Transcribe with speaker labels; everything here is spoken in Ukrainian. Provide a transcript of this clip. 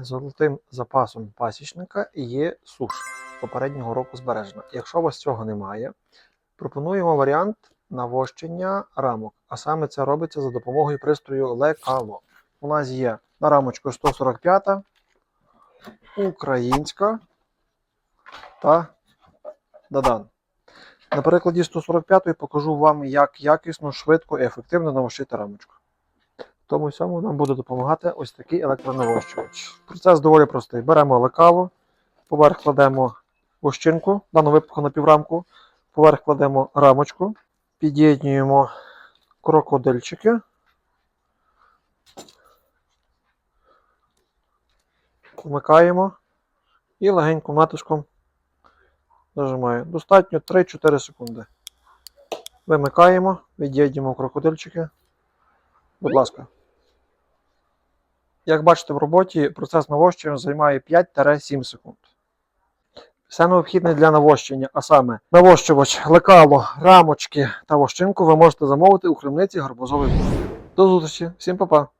Speaker 1: Золотим запасом пасічника є суш попереднього року збережена. Якщо у вас цього немає, пропонуємо варіант навощення рамок. А саме це робиться за допомогою пристрою лекало. У нас є на рамочку 145, українська та Дадан. На прикладі 145 покажу вам, як якісно, швидко і ефективно навощити рамочку. Тому всьому нам буде допомагати ось такий електронавощувач. Процес доволі простий. Беремо лекало, поверх кладемо вощинку, в даному випадку на піврамку, поверх кладемо рамочку, під'єднуємо крокодильчики. Вмикаємо і легеньким натиском зажимаю. Достатньо 3-4 секунди. Вимикаємо, від'єднуємо крокодильчики. Будь ласка. Як бачите в роботі, процес навощення займає 5-7 секунд. Все необхідне для навощення, а саме навощувач, лекало, рамочки та вощинку ви можете замовити у крамниці гарбузовий. До зустрічі, всім па-па!